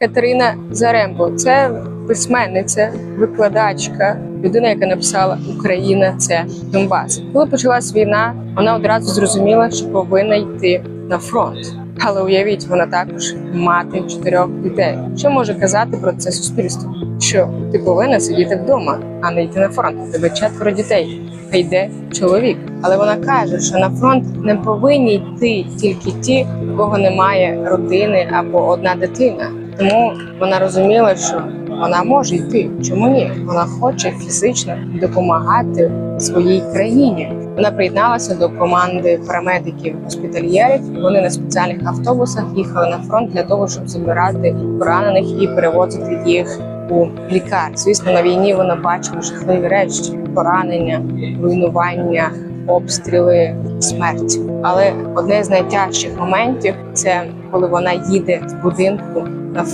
Катерина Зарембо це письменниця, викладачка, людина, яка написала Україна це Донбас. Коли почалась війна, вона одразу зрозуміла, що повинна йти на фронт. Але уявіть, вона також мати чотирьох дітей. Що може казати про це суспільство? Що ти повинна сидіти вдома, а не йти на фронт. Тебе четверо дітей, а йде чоловік. Але вона каже, що на фронт не повинні йти тільки ті, у кого немає родини або одна дитина. Тому вона розуміла, що вона може йти. Чому ні? Вона хоче фізично допомагати своїй країні. Вона приєдналася до команди парамедиків госпітальєрів. Вони на спеціальних автобусах їхали на фронт для того, щоб забирати поранених і перевозити їх у лікар. Звісно, на війні вона бачила жахливі речі: поранення, руйнування, обстріли, смерть. Але одне з найтяжчих моментів це коли вона їде з будинку на